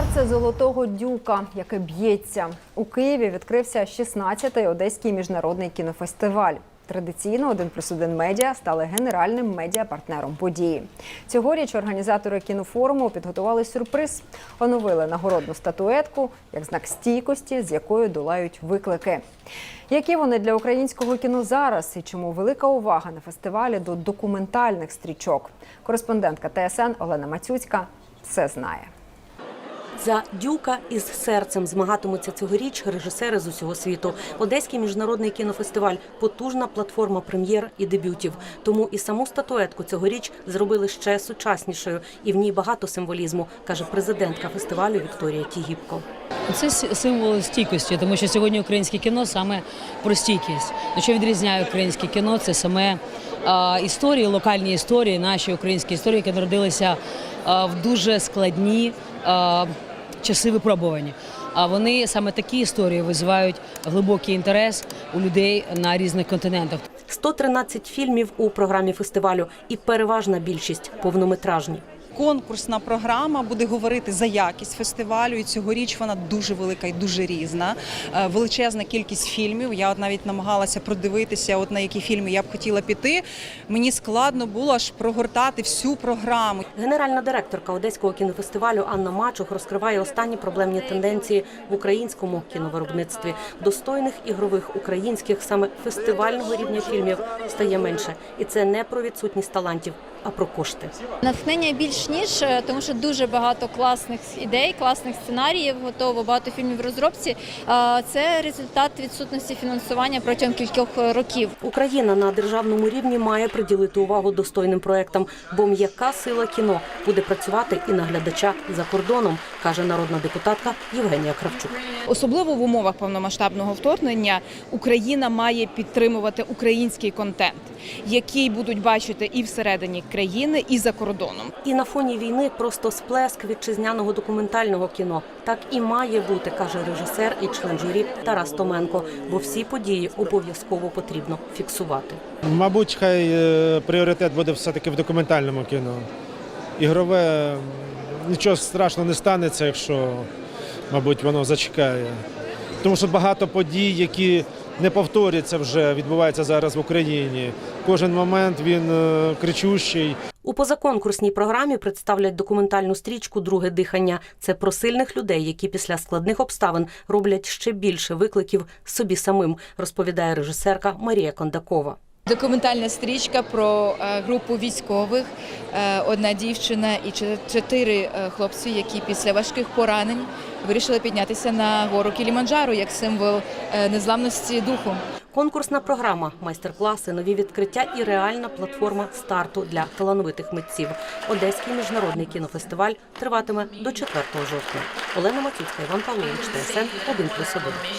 Серце золотого дюка, яке б'ється у Києві, відкрився 16-й одеський міжнародний кінофестиваль. Традиційно «1 плюс 1 медіа стали генеральним медіапартнером події. Цьогоріч організатори кінофоруму підготували сюрприз. Оновили нагородну статуетку як знак стійкості, з якою долають виклики. Які вони для українського кіно зараз і чому велика увага на фестивалі до документальних стрічок? Кореспондентка ТСН Олена Мацюцька все знає. За дюка із серцем змагатимуться цьогоріч режисери з усього світу. Одеський міжнародний кінофестиваль потужна платформа прем'єр і дебютів. Тому і саму статуетку цьогоріч зробили ще сучаснішою, і в ній багато символізму, каже президентка фестивалю Вікторія Тігіпко. Це символ стійкості, тому що сьогодні українське кіно саме про стійкість. Ну, що відрізняє українське кіно, це саме історії, локальні історії, наші українські історії, які народилися в дуже складні часи випробування. А вони саме такі історії визивають глибокий інтерес у людей на різних континентах. 113 фільмів у програмі фестивалю, і переважна більшість повнометражні. Конкурсна програма буде говорити за якість фестивалю, і цьогоріч вона дуже велика і дуже різна. Е, Величезна кількість фільмів. Я от навіть намагалася продивитися, от на які фільми я б хотіла піти. Мені складно було аж прогортати всю програму. Генеральна директорка Одеського кінофестивалю Анна Мачух розкриває останні проблемні тенденції в українському кіновиробництві. Достойних ігрових українських саме фестивального рівня фільмів стає менше, і це не про відсутність талантів, а про кошти. Натхнення більш ніж, тому що дуже багато класних ідей, класних сценаріїв готово, багато фільмів в розробці. А Це результат відсутності фінансування протягом кількох років. Україна на державному рівні має приділити увагу достойним проектам, бо м'яка сила кіно буде працювати і на глядача за кордоном, каже народна депутатка Євгенія Кравчук. Особливо в умовах повномасштабного вторгнення Україна має підтримувати український контент, який будуть бачити і всередині країни, і за кордоном. І на фоні війни просто сплеск вітчизняного документального кіно. Так і має бути, каже режисер і член журі Тарас Томенко. Бо всі події обов'язково потрібно фіксувати. Мабуть, хай е, пріоритет буде все-таки в документальному кіно. Ігрове нічого страшного не станеться, якщо, мабуть, воно зачекає. Тому що багато подій, які не повторяться вже, відбувається зараз в Україні. Кожен момент він е, кричущий. У позаконкурсній програмі представлять документальну стрічку Друге дихання. Це про сильних людей, які після складних обставин роблять ще більше викликів собі самим, розповідає режисерка Марія Кондакова. Документальна стрічка про е, групу військових, е, одна дівчина і чо- чотири е, хлопці, які після важких поранень вирішили піднятися на гору Кіліманджаро як символ незламності духу. Конкурсна програма, майстер-класи, нові відкриття і реальна платформа старту для талановитих митців. Одеський міжнародний кінофестиваль триватиме до 4 жовтня. Олена Матюцька, Іван Павлович, ТСН 1+,1.